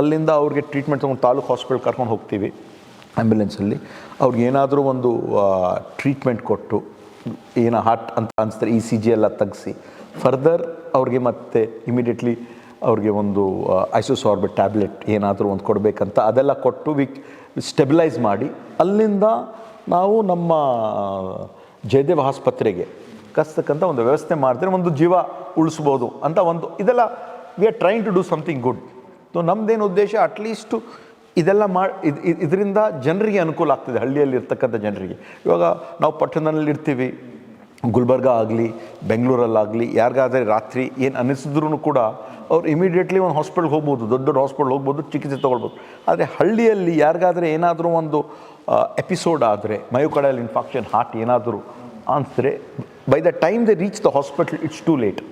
ಅಲ್ಲಿಂದ ಅವ್ರಿಗೆ ಟ್ರೀಟ್ಮೆಂಟ್ ತೊಗೊಂಡು ತಾಲೂಕು ಹಾಸ್ಪಿಟಲ್ ಕರ್ಕೊಂಡು ಹೋಗ್ತೀವಿ ಆ್ಯಂಬುಲೆನ್ಸಲ್ಲಿ ಅವ್ರಿಗೆ ಏನಾದರೂ ಒಂದು ಟ್ರೀಟ್ಮೆಂಟ್ ಕೊಟ್ಟು ಏನೋ ಹಾರ್ಟ್ ಅಂತ ಅನಿಸ್ತಾರೆ ಇ ಸಿ ಜಿ ಎಲ್ಲ ತೆಗ್ಸಿ. ಫರ್ದರ್ ಅವ್ರಿಗೆ ಮತ್ತೆ ಇಮಿಡಿಯೇಟ್ಲಿ ಅವ್ರಿಗೆ ಒಂದು ಐಸೋಸಾರ್ಬೆಟ್ ಟ್ಯಾಬ್ಲೆಟ್ ಏನಾದರೂ ಒಂದು ಕೊಡಬೇಕಂತ ಅದೆಲ್ಲ ಕೊಟ್ಟು ವಿ ಸ್ಟೆಬಿಲೈಸ್ ಮಾಡಿ. ಅಲ್ಲಿಂದ ನಾವು ನಮ್ಮ ಜಯದೇವ ಆಸ್ಪತ್ರೆಗೆ ಕಸ್ತಕ್ಕಂಥ ಒಂದು ವ್ಯವಸ್ಥೆ ಮಾಡಿದ್ರೆ ಒಂದು ಜೀವ ಉಳಿಸ್ಬೋದು ಅಂತ ಒಂದು, ಇದೆಲ್ಲ we are trying to do something good so ನಮ್ಮದೇನು ಉದ್ದೇಶ ಅಟ್ಲೀಸ್ಟು ಇದೆಲ್ಲ ಮಾ ಇದರಿಂದ ಜನರಿಗೆ ಅನುಕೂಲ ಆಗ್ತದೆ ಹಳ್ಳಿಯಲ್ಲಿ ಇರ್ತಕ್ಕಂಥ ಜನರಿಗೆ. ಇವಾಗ ನಾವು ಪಟ್ಟಣದಲ್ಲಿ ಇರ್ತೀವಿ ಗುಲ್ಬರ್ಗ ಆಗಲಿ, ಬೆಂಗಳೂರಲ್ಲಾಗಲಿ, ಯಾರಿಗಾದರೆ ರಾತ್ರಿ ಏನು ಅನ್ನಿಸಿದ್ರು ಕೂಡ ಅವ್ರು ಇಮಿಡಿಯೇಟ್ಲಿ ಒಂದು ಹಾಸ್ಪಿಟಲ್ಗೆ ಹೋಗ್ಬೋದು, ದೊಡ್ಡ ದೊಡ್ಡ ಹಾಸ್ಪಿಟ್ಲ್ ಹೋಗ್ಬೋದು, ಚಿಕಿತ್ಸೆ ತೊಗೊಳ್ಬೋದು. ಆದರೆ ಹಳ್ಳಿಯಲ್ಲಿ ಯಾರಿಗಾದರೆ ಏನಾದರೂ ಒಂದು ಎಪಿಸೋಡ್ ಆದರೆ ಮಯೋಕಡಲ್ ಇನ್ಫಾಕ್ಷನ್ ಹಾರ್ಟ್ ಏನಾದರೂ ಅನಿಸಿದ್ರೆ by the time they reach the hospital it's too late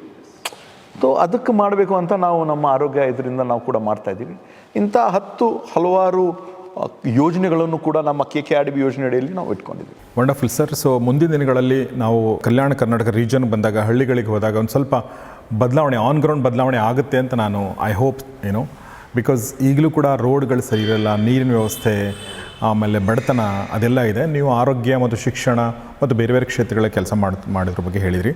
so ಅದಕ್ಕೆ ಮಾಡಬೇಕು ಅಂತ ನಾವು ನಮ್ಮ ಆರೋಗ್ಯ ಇದರಿಂದ ನಾವು ಕೂಡ ಮಾಡ್ತಾಯಿದ್ದೀವಿ ಇಂಥ ಹತ್ತು ಹಲವಾರು ಯೋಜನೆಗಳನ್ನು ಕೂಡ ನಮ್ಮ K K R D B ಯೋಜನೆಯಡಿಯಲ್ಲಿ ನಾವು ಇಟ್ಕೊಂಡಿದ್ದೀವಿ. ವಂಡರ್ಫುಲ್ ಸರ್ ಸೊ ಮುಂದಿನ ದಿನಗಳಲ್ಲಿ ನಾವು ಕಲ್ಯಾಣ ಕರ್ನಾಟಕ ರೀಜನ್ ಬಂದಾಗ, ಹಳ್ಳಿಗಳಿಗೆ ಹೋದಾಗ ಒಂದು ಸ್ವಲ್ಪ ಬದಲಾವಣೆ ಆನ್ ಗ್ರೌಂಡ್ ಬದಲಾವಣೆ ಆಗುತ್ತೆ ಅಂತ ನಾನು ಐ ಹೋಪ್ ಏನು ಬಿಕಾಸ್ ಈಗಲೂ ಕೂಡ ರೋಡ್ಗಳು ಸರಿ ಇರಲ್ಲ, ನೀರಿನ ವ್ಯವಸ್ಥೆ, ಆಮೇಲೆ ಬಡತನ ಅದೆಲ್ಲ ಇದೆ. ನೀವು ಆರೋಗ್ಯ ಮತ್ತು ಶಿಕ್ಷಣ ಮತ್ತು ಬೇರೆ ಬೇರೆ ಕ್ಷೇತ್ರಗಳ ಕೆಲಸ ಮಾಡಿ, ಮಾಡೋದ್ರ ಬಗ್ಗೆ ಹೇಳಿದ್ರಿ.